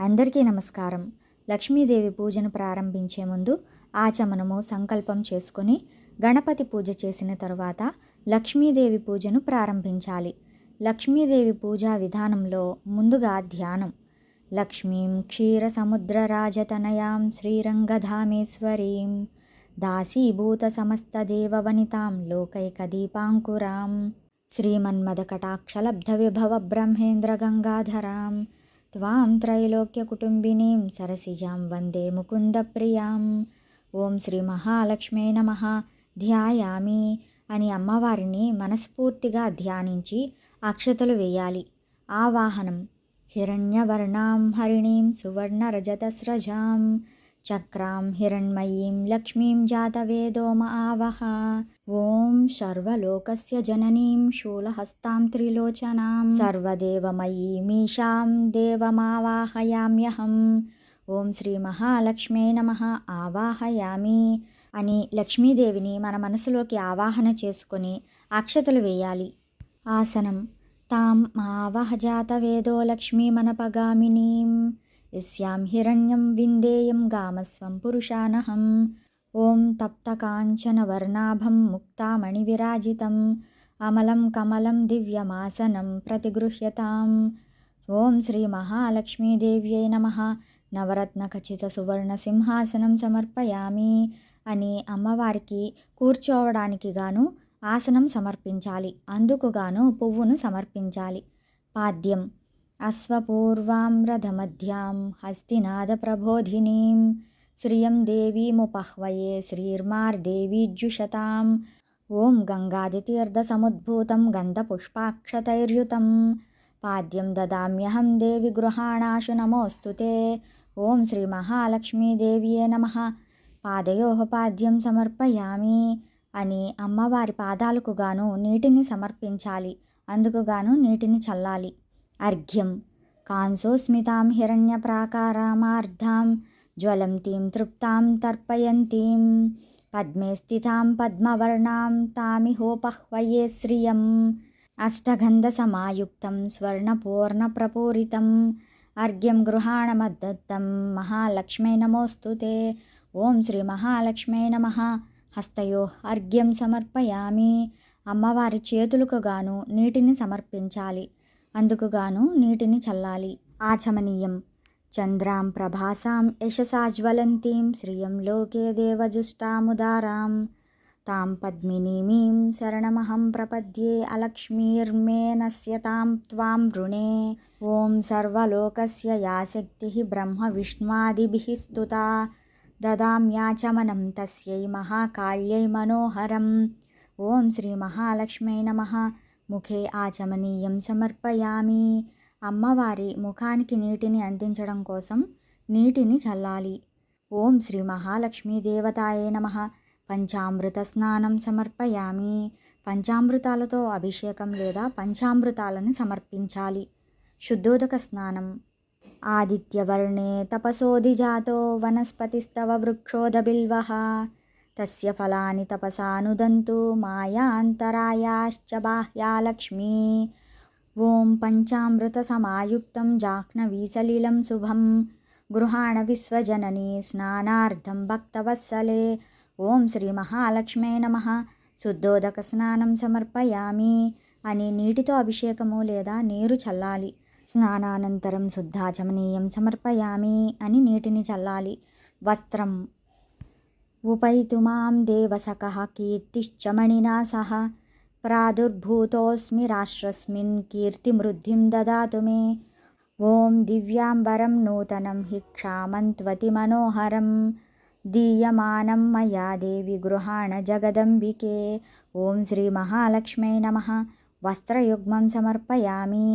అందరికీ నమస్కారం. లక్ష్మీదేవి పూజను ప్రారంభించే ముందు ఆచమనము సంకల్పం చేసుకొని గణపతి పూజ చేసిన తరువాత లక్ష్మీదేవి పూజను ప్రారంభించాలి. లక్ష్మీదేవి పూజా విధానంలో ముందుగా ధ్యానం. లక్ష్మీం క్షీరసముద్రరాజతనయాం శ్రీరంగధామేశ్వరీం దాసీభూత సమస్తదేవవనితాం లోకైకదీపాంకురాం శ్రీమన్మదకటాక్షలబ్ధవిభవ బ్రహ్మేంద్ర గంగాధరాం త్వాం త్రైలోక్యకుటుంబినీం సరసిజాం వందే ముకుందప్రియాం ఓం శ్రీ మహాలక్ష్మే నమ ధ్యాయామి అని అమ్మవారిని మనస్ఫూర్తిగా ధ్యానించి అక్షతలు వేయాలి. ఆవాహనం. హిరణ్యవర్ణాం హరిణీం సువర్ణరజతస్రజాం. చక్రాం హిరణ్మయీం లక్ష్మీం జాతవేదోమ ఆవహ ఓం సర్వలోకస్య జననీం శూలహస్తాం త్రిలోచనాం సర్వదేవమయీమీషాం దేవమావాహయామ్యహం ఓం శ్రీ మహాలక్ష్మే నమ ఆవాహయామి అని లక్ష్మీదేవిని మన మనసులోకి ఆవాహన చేసుకొని అక్షతలు వేయాలి। ఆసనం తాం మావహజాతవేదో లక్ష్మీమనపగామినీం యస్యాం హిరణ్యం విందేయం శ్యాం హిరణ్యం విందేయం గామస్వం పురుషానహం ఓం తప్తకాంచన వర్ణాభం ముక్తామణి విరాజితం అమలం కమలం దివ్యమాసనం ప్రతిగృహ్యతాం ఓం శ్రీ మహాలక్ష్మీదేవ్యై నమ నవరత్నఖచిత సువర్ణ సింహాసనం సమర్పయామి అని అమ్మవారికి కూర్చోవడానికి గాను ఆసనం సమర్పించాలి అందుకు గాను పువ్వును సమర్పించాలి। పాద్యం అశ్వపూర్వాం రథమధ్యాం హస్తినాదప్రబోధినీం శ్రియం దేవీముపహ్వయే శ్రీర్మార్దేవీజ్యుషతాం ఓం గంగాదితీర్థసముద్భూతం గంధపుష్పాక్షతైర్యుతం పాద్యం దదామ్యహం దేవి గృహాణాశు నమోస్తుతే ఓం శ్రీ మహాలక్ష్మీదేవ్యే నమ పాదయో పాద్యం సమర్పయామి అని అమ్మవారి పాదాలకు గాను నీటిని సమర్పించాలి అందుకుగాను నీటిని చల్లాలి అర్ఘ్యం కాంసోస్మితాం హిరణ్య హిరణ్యప్రాకారామార్ధాం జ్వలంతీం తృప్తాం తర్పయంతీం పద్మే స్థితాం పద్మవర్ణాం తామిహోపహ్వయే శ్రియం అష్టగంధ సమాయుక్తం స్వర్ణపూర్ణ ప్రపూరితం అర్ఘ్యం గృహాణమద్దత్తం మహాలక్ష్మే నమోస్తు ఓం శ్రీ మహాలక్ష్మే నమ హస్తయో అర్ఘ్యం సమర్పయామి అమ్మవారి చేతులకు గాను నీటిని సమర్పించాలి అందుకుగాను నీటిని చల్లాలి. ఆచమనీయం. చంద్రాం ప్రభాసాం యశసాజ్వలంతీం. శ్రియం లోకే దేవజుష్టాముదారాం. తాం పద్మినీమీం శరణమహం ప్రపద్యే అలక్ష్మీర్మే నశ్యతాం త్వాం రుణే ఓం సర్వలోకస్య యా శక్తి బ్రహ్మ విష్ణ్వాదిభిः స్తుతా. దదామ్యాచమనం తస్యై మహాకాళ్యై మనోహరం. ఓం శ్రీ మహాలక్ష్మై నమః. ముఖే ఆచమనీయం సమర్పయామి. అమ్మవారి ముఖానికి నీటిని అందించడం కోసం నీటిని చల్లాలి. ఓం శ్రీ మహాలక్ష్మీ దేవతాయే నమ. పంచామృత స్నానం సమర్పయామి. పంచామృతాలతో అభిషేకం లేదా పంచామృతాలను సమర్పించాలి. శుద్ధోదక స్నానం. ఆదిత్యవర్ణే తపసోధిజాతో వనస్పతిస్తవ వృక్షోదబిల్వः. తస్య ఫలాని తపసానుదంతు మాయాంతరాయాశ్చ బాహ్యా లక్ష్మీ ఓం పంచామృతసమాయుక్తం జాహ్నవీసలిలం శుభం. గృహాణ విశ్వజననీ స్నానార్థం భక్తవత్సలే. ఓం శ్రీ మహాలక్ష్మే నమ. శుద్ధోదక స్నానం సమర్పయామి. అని నీటితో అభిషేకము లేదా నీరు చల్లాలి. స్నానానంతరం శుద్ధాచమనీయం సమర్పయామి అని నీటిని చల్లాలి. వస్త్రం ఉపైతు మాం దేవసకः కీర్తిశ్చ మణినా సహ ప్రాదుర్భూతోऽస్మి రాష్ట్రస్మిన్ కీర్తిమృద్ధిం దదాతు మే ఓం దివ్యాంబరం నూతనం హిక్షామంత్వతి మనోహరం దీయమానం మయా దేవి గృహాణ జగదంబికే ఓం శ్రీ మహాలక్ష్మై నమ వస్త్రయుగ్మం సమర్పయామి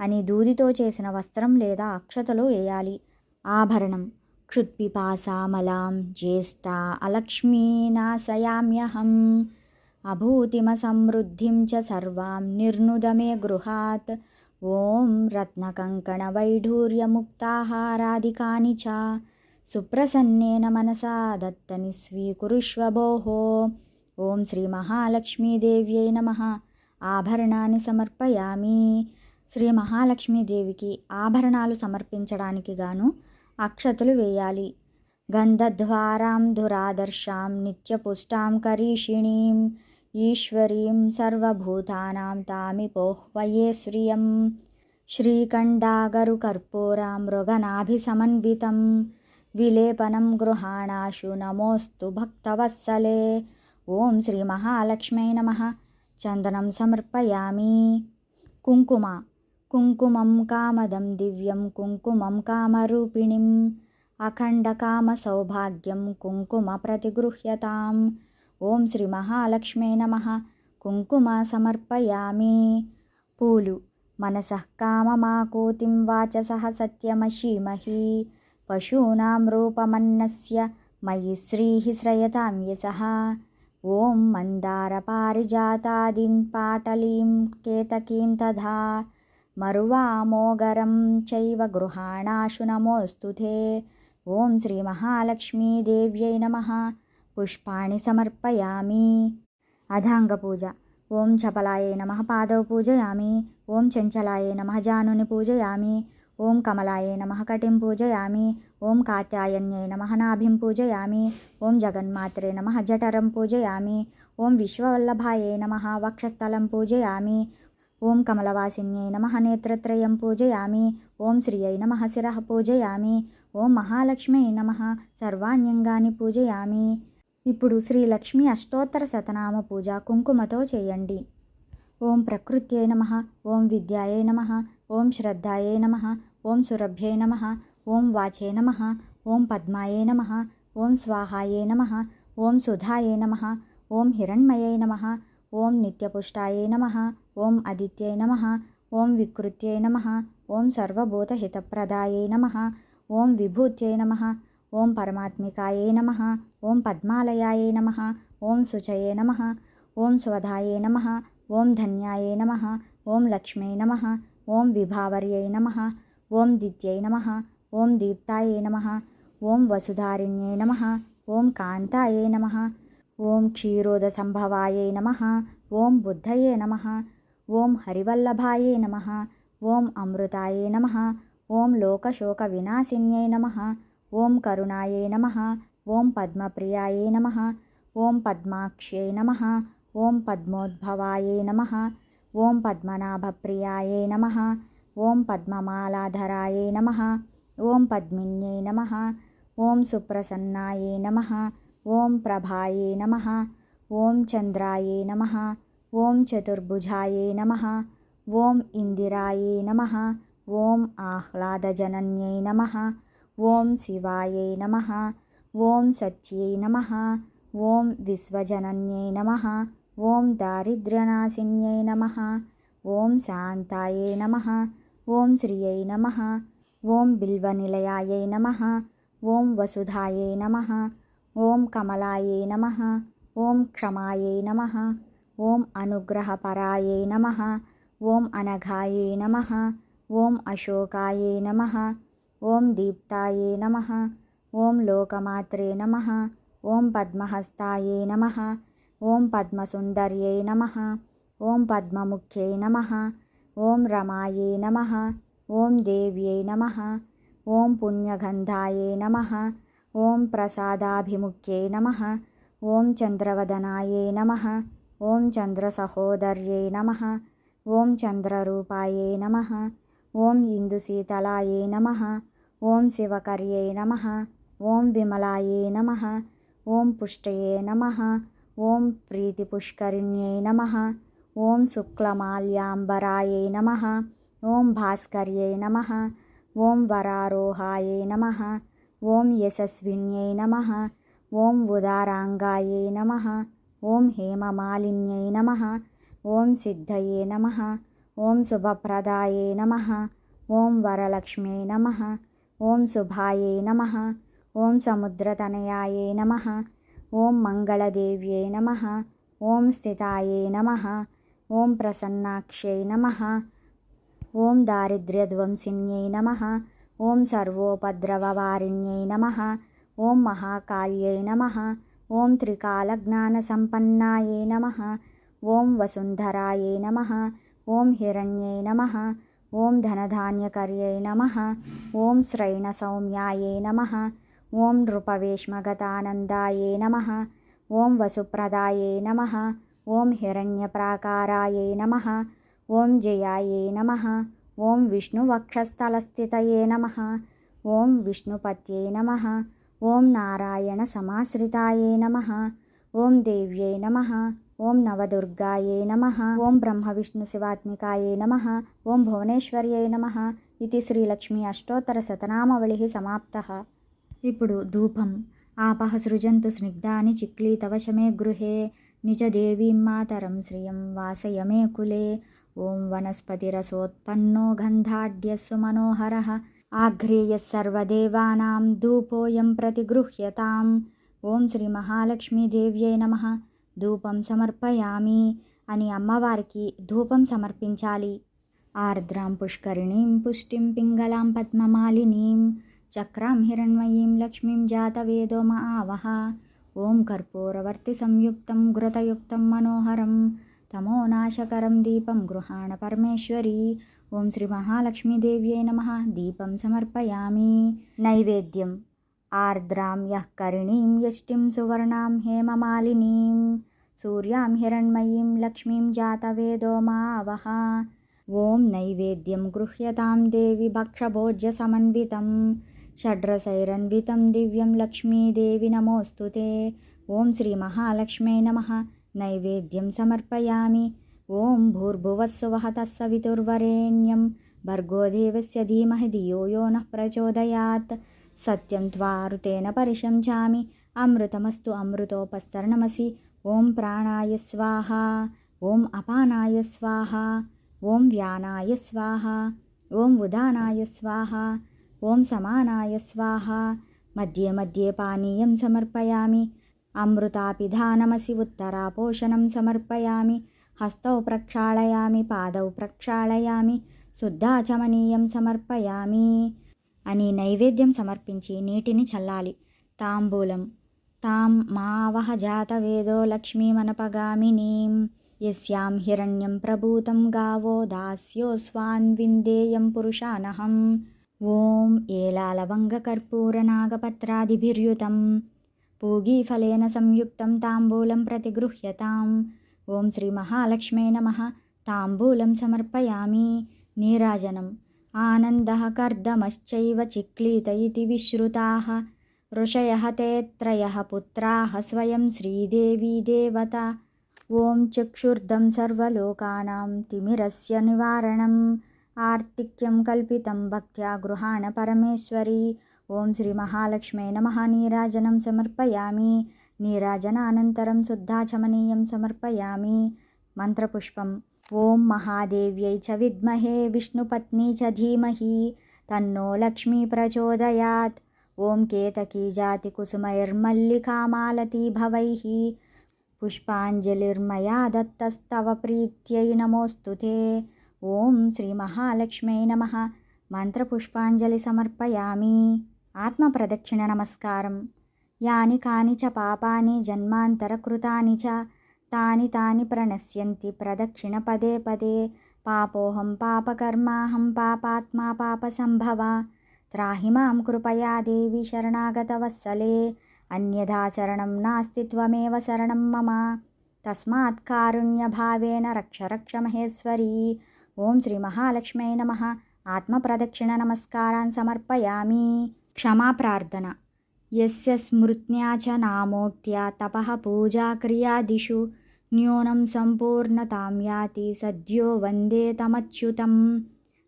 అని దూదితో చేసిన వస్త్రం లేదా అక్షతలు వేయాలి ఆభరణం క్షుత్పిపాసామలాం జ్యేష్ఠ అలక్ష్మీనాశయామ్యహం అభూతిమసమృద్ధిం చ సర్వాం నిర్నుదమే గృహాత్ ఓం రత్నకంకణవైఢూర్యముక్తాహారాదికాని చ సుప్రసన్నేన మనసా దత్తని స్వీకురుష్వ భోः ఓం శ్రీ మహాలక్ష్మీదేవ్యై నమ ఆభరణాన్ని సమర్పయామి శ్రీ మహాలక్ష్మీదేవికి ఆభరణాలు సమర్పించడానికి గాను అక్షతలు వేయాలి. గంధద్వారాం దురాదర్శాం నిత్యపుష్టాం కరీషిణీం ఈశ్వరీం సర్వభూతానాం తామిపోహ్వయే శ్రియం. శ్రీకండాగరు కర్పూరాం మృగనాభిసమన్వితం. విలేపనం గృహాణాశు నమోస్తు భక్తవత్సలే. ఓం శ్రీ మహాలక్ష్మై నమ. చందనం సమర్పయామి. కుంకుమ కుంకుమం కామదం దివ్యం కుంకుమం కామరూపిణిం అఖండకామసౌభాగ్యం కుంకుమ ప్రతిగృహ్యతాం ఓం శ్రీ మహాలక్ష్మే నమ. కుంకుమ సమర్పయామి పూలు. మనసః కామమాకూతిం వాచసः సత్యమషీమహి పశూనాం రూపమన్నస్య. మయి శ్రీः శ్రయతాం యశः. ఓం మందారపారిజాతాదీన్ పాటలీం కేతకీం తథా. మరువామోగరం చైవ గృహాణాశు నమోऽस्तु ते। ॐ శ్రీమహాలక్ష్మీదేవ్యై నమ పుష్పాణి సమర్పయామి అధాంగపూజ ఓం చపలాయే నమ పాదవ పూజయామి ఓం చెంచలాయే నమ జానుని పూజయామి ఓం కమలాయే నమ కటిం పూజయామి ఓం కాత్యాయన్యై నమ నాభిం పూజయామి ఓం జగన్మాత్రే నమ జఠరం పూజయామి ఓం విశ్వవల్లభాయే నమ వక్షస్థలం పూజయామి ఓం కమలవాసిన్యై నమ నేత్రత్రయం పూజయామి ఓం శ్రియై నమ శిరః పూజయామి ఓం మహాలక్ష్మీ నమ సర్వాణ్యంగాని పూజయామి. ఇప్పుడు శ్రీ లక్ష్మీ అష్టోత్తర శతనామ పూజ కుంకుమతో చేయండి. ఓం ప్రకృత్యై నమ ఓం విద్యాయై నమ ఓం శ్రద్ధాయై నమ ఓం సురభ్యై నమ ఓం వాచే నమ ఓం పద్మాయే నమ ఓం స్వాహాయే నమ ఓం సుధాయే నమ ఓం హిరణ్మయై నమ ఓం నిత్యపుష్టాయే నమ ఓం అదిత్యై నమ ఓం వికృత్యై నమ ఓం సర్వభూతహితప్రదాయే నమ ఓం విభూత్యై నమ ఓం పరమాత్మికాయే నమ ఓం పద్మాలయాయే నమ ఓం శుచయే నమ ఓం స్వధాయే నమ ఓం ధన్యాయే నమ ఓం లక్ష్మీ నమ ఓం విభావర్యై నమ ఓం దిత్యై నమ ఓం దీప్తాయే నమ ఓం వసుధారిణ్యై నమ ఓం కాంతాయే నమ ఓం క్షీరోద సంభవాయే నమ ఓం బుద్ధయే నమ ఓం హరివల్లభాయే నమ ఓం అమృతాయే నమ ఓం లోకశోక వినాశిన్యై నమ ఓం కరుణాయే నమ ఓం పద్మప్రియాయే నమ ఓం పద్మాక్ష్యై నమ ఓం పద్మోద్భవాయే నమ ఓం పద్మనాభప్రియాయే నమ ఓం పద్మమాలాధరాయే నమ ఓం పద్మిన్యై నమ ఓం సుప్రసన్నాయే నమ ఓం ప్రభాయే నమ ఓం చంద్రాయే నమ ఓం చతుర్భుజాయే నమ ఓం ఇందిరాయే నమ ఓం ఆహ్లాదజనన్యై నమ ఓం శివాయై నమ ఓం సత్యై నమ ఓం విశ్వజనన్యై నమ ఓం దారిద్ర్యనాశిన్యై నమ ఓం శాంతాయే నమ ఓం శ్రియై నమ ఓం బిల్వనిలయాయై నమ ఓం వసుధాయై నమ ఓం కమలాయే నమ ఓం క్షమాయే నమ ఓం అనుగ్రహపరాయే నమ ఓం అనఘాయే నమ ఓం అశోకాయే నమ ఓం దీప్తాయే నమ ఓం లోకమాత్రే నమ ఓం పద్మహస్తాయే నమ ఓం పద్మసుందర్యై నమ ఓం పద్మముఖ్యై నమ ఓం రమాయే నమ ఓం దేవ్యై నమ ఓం పుణ్యగంధాయే నమ ఓం ప్రసాదాభిముఖ్యై నమ ఓం చంద్రవదనాయే నమ ఓం చంద్రసహోదర్యై నమ ఓం చంద్రరూపాయే నమ ఓం ఇందుశీతలాయే నమ ఓం శివకర్యై నమ ఓం విమలాయే నమ ఓం పుష్టయే నమ ఓం ప్రీతిపుష్కరిణ్యై నమ ఓం శుక్లమాల్యాంబరాయై నమ ఓం భాస్కర్యై నమ ఓం వరారోహాయై నమ ఓం యశస్విన్యై నమ ఓం ఉదారాంగాయై నమ ఓం హేమమాలిన్యై నమ ఓం సిద్ధయే నమ ఓం శుభప్రదాయే నమ ఓం వరలక్ష్మ్యై నమ ఓం శుభాయే నమ ఓం సముద్రతనయాయే నమ ఓం మంగళదేవ్యై నమ ఓం స్థితాయే నమ ఓం ప్రసన్నాక్షై నమ ఓం దారిద్ర్యధ్వంసిన్యై నమ ఓం సర్వోపద్రవవారిణ్యై నమ ఓం మహాకాళ్యై నమ ఓం త్రికాలజ్ఞానసంపన్నాయే నమ ఓం వసుంధరాయే నమ ఓం హిరణ్యై నమ ఓం ధనధాన్యకర్యై నమ ఓం శ్రైణ సౌమ్యాయై నమ ఓం నృపవేష్మగతానందాయే నమ ఓం వసుప్రదాయే నమ ఓం హిరణ్యప్రాకారాయే నమ ఓం జయాయే నమ ఓం విష్ణు వక్షస్థలస్థితయే నమ. ఓం విష్ణుపత్యై నమ. ఓం నారాయణ సమాశ్రితాయే నమ. ఓం దేవ్యై నమ. ఓం నవదుర్గాయే నమ. ఓం బ్రహ్మ విష్ణు శివాత్మికాయే నమ. ఓం భువనేశ్వర్యై నమ. ఇది శ్రీలక్ష్మి అష్టోత్తర శతనామవళి సమాప్త. ఇప్పుడు ధూపం. ఆపహ సృజంతు స్నిగ్ధాని చిక్లీ తవశమే గృహే. నిజ దేవీం మాతరం శ్రియం వాసయమే కులే. ఓం వనస్పతిరసోత్పన్నో గంధాఢ్యస్సు మనోహర ఆఘ్రేయసర్వదేవానా ధూపోయం ప్రతిగృహ్యతాం. ఓం శ్రీ మహాలక్ష్మీదేవ్యై నమ. ధూపం సమర్పయామి అని అమ్మవారికి ధూపం సమర్పించాలి. ఆర్ద్రాం పుష్కరిణీం పుష్టిం పింగళాం పద్మమాలినీం చక్రాం హిరణ్మయీం లక్ష్మీం జాతవేదో మా ఆవహ ఓం కర్పూరవర్తి సంయుక్తం ఘృతయుక్తం మనోహరం. తమోనాశకరం దీపం గృహాణ పరమేశ్వరి. ఓం శ్రీ మహాలక్ష్మీదేవ్యై నమ. దీపం సమర్పయామి. నైవేద్యం. ఆర్ద్రాం యః కరిణీం యష్టిం సువర్ణాం హేమమాలినీం. సూర్యాం హిరణ్మయీం లక్ష్మీం జాతవేదో మావహ. ఓం నైవేద్యం గృహ్యతాం దేవి భక్షభోజ్య సమన్వితం. షడ్రసైరన్వితం దివ్యం లక్ష్మీదేవి నమోస్తుతే. ఓం శ్రీ మహాలక్ష్మీ నమ. నైవేద్యం సమర్పయామి ఓం భూర్భువస్సువః తస్సవితుర్వరేణ్యం భర్గోదేవస్య ధీమహి ధియో యో నః ప్రచోదయాత్ సత్యం త్వారుతేన పరిశంచామి అమృతమస్తు అమృతోపస్తరణమసి ఓం ప్రాణాయ స్వాహ ఓం అపానాయ స్వాహ ఓం వ్యానాయ స్వాహ ఓం ఉదానాయ స్వాహ ఓం సమానాయ స్వాహ మధ్యే మధ్యే పానీయం సమర్పయామి అమృతాపిధానమసి ఉత్తరాపోషణం సమర్పయామి హస్తౌ ప్రక్షాళయామి పాదౌ ప్రక్షాళయామి శుద్ధాచమనీయం సమర్పయామి అని నైవేద్యం సమర్పించి నీటిని చల్లాలి. తాంబూలం. తాం మావహ జాతవేదో లక్ష్మీమనపగామినీం యస్యాం హిరణ్యం ప్రభూతం గావో దాస్యోస్వాన్ విందేయం పురుషానహం. ఓం ఏలాలవంగకర్పూరనాగపత్రాదిభిర్యుతం పూగీఫలేన సంయుక్తం తాంబూలం ప్రతిగృహ్యతాం. ఓం శ్రీ మహాలక్ష్మే నమ. తాంబూలం సమర్పయామి. నీరాజనం. ఆనంద కర్దమశ్చైవ చిక్లీత ఇది విశ్రుతా. ఋషయ తే త్రయ పుత్రా స్వయం శ్రీదేవీ దేవత. ఓం చక్షుర్దం సర్వలోకానాం తిమిరస్య నివారణం. ఆర్తిక్యం కల్పితం భక్త్యా గృహాణ పరమేశ్వరీ. ఓం శ్రీ మహాలక్ష్మై నమ నీరాజనం సమర్పయామి నీరాజన అనంతరం శుద్ధాచమనీయం సమర్పయామి మంత్రపుష్పం ఓం మహాదేవ్యై చ విద్మహే విష్ణుపత్ని చ ధీమహి తన్నో లక్ష్మీ ప్రచోదయాత్ ఓం కేతకీ జాతి కుసుమైర్మల్లికామాలతీ భవైः पुष्पाञ्जलिर्मया दत्तस्तव प्रीत्यै नमोऽस्तु ते ॐ श्रीमहालक्ष्म्यै नमः मन्त्रपुष्पाञ्जलिसमर्पयामि ఆత్మ ప్రదక్షిణ నమస్కారం. యాని కాని చ పాపాని జన్మాంతరకృతాని చ తాని తాని ప్రణశ్యంతి ప్రదక్షిణ పదే పదే. పాపోహం పాపకర్మాహం పాపాత్మా పాప సంభవ త్రాహిమాం కృపయా దేవి శరణాగతవత్సలే. అన్యథా శరణం నాస్తి త్వమేవ శరణం మమ. తస్మాత్ కారుణ్యభావేన రక్ష రక్ష మహేశ్వరీ. ఓం శ్రీ మహాలక్ష్మై నమ. ఆత్మప్రదక్షిణ నమస్కారాన్ సమర్పయామి. క్షమాప్రార్థన. యస్య స్మృత్యా చ నామోక్త్యా తప పూజాక్రియాదిషు న్యూనం సంపూర్ణతాం యాతి సద్యో వందే తమచ్యుతం.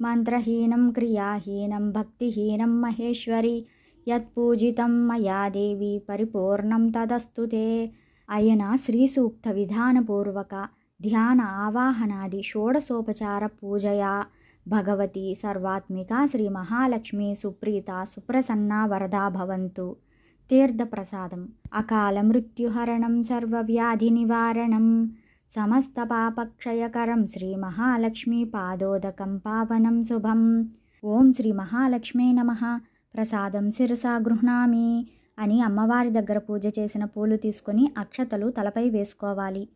మంత్రహీనం క్రియాహీనం భక్తిహీనం మహేశ్వరి. యత్పూజితం మయా దేవి పరిపూర్ణం తదస్తు తే. అయన శ్రీసూక్త విధానపూర్వక ధ్యాన ఆవాహనాది షోడసోపచార పూజయా. భగవతి సర్వాత్మిక శ్రీ మహాలక్ష్మి సుప్రీత సుప్రసన్నా వరదా భవంతు. తీర్థప్రసాదం. అకాల మృత్యుహరణం సర్వవ్యాధి నివారణం. సమస్త పాపక్షయకరం శ్రీ మహాలక్ష్మి పాదోదకం పావనం శుభం. ఓం శ్రీ మహాలక్ష్మే నమ. ప్రసాదం శిరసా గృహ్ణామి అని అమ్మవారి దగ్గర పూజ చేసిన పూలు తీసుకొని అక్షతలు తలపై వేసుకోవాలి.